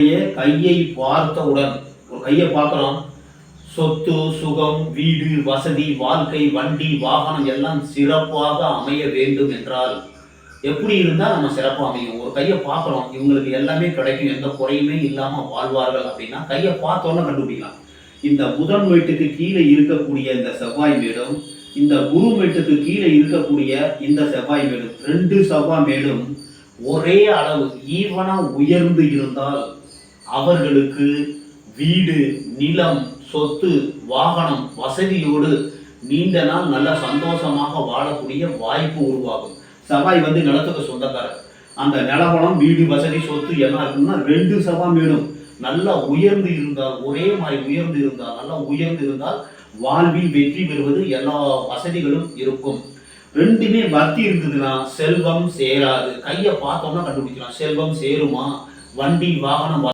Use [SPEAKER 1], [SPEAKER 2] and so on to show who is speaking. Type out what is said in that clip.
[SPEAKER 1] கையை பார்த்தவுடன் ஒரு கையை பார்க்குறோம் சொத்து சுகம் வீடு வசதி வாழ்க்கை வண்டி வாகனம் எல்லாம் சிறப்பாக அமைய வேண்டும் என்றால் எப்படி இருந்தால் நம்ம சிறப்பாக அமையும். ஒரு கையை பார்க்குறோம் இவங்களுக்கு எல்லாமே கிடைக்கும் எந்த குறையுமே இல்லாமல் வாழ்வார்கள் அப்படின்னா கையை பார்த்தோன்னே கண்டுபிடிக்கலாம். இந்த புதன் வீட்டுக்கு கீழே இருக்கக்கூடிய இந்த செவ்வாய் மேடும் இந்த குரு மேட்டுக்கு கீழே இருக்கக்கூடிய இந்த செவ்வாய் மேடும் ரெண்டு செவ்வாய் மேடும் ஒரே அளவு ஈவனா உயர்ந்து இருந்தால் அவர்களுக்கு வீடு நிலம் சொத்து வாகனம் வசதியோடு நீண்ட நாள் நல்ல சந்தோஷமாக வாழக்கூடிய வாய்ப்பு உருவாகும். செவ்வாய் வந்து நிலத்துக்கு சொந்தக்காரர். அந்த நிலவளம் வீடு வசதி சொத்து எல்லாம் இருக்குன்னா ரெண்டு செவ்வாய் மேடும் நல்லா உயர்ந்து இருந்தால் ஒரே மாதிரி உயர்ந்து இருந்தால் நல்லா உயர்ந்து இருந்தால் வாழ்வில் வெற்றி பெறுவது எல்லா வசதிகளும் இருக்கும். ரெண்டுமே வத்தி இருந்ததுன்னா செல்வம் சேராது. கையை பார்த்தோம்னா கண்டுபிடிக்கலாம். செல்வம் சேருமா? வண்டி வாகனம்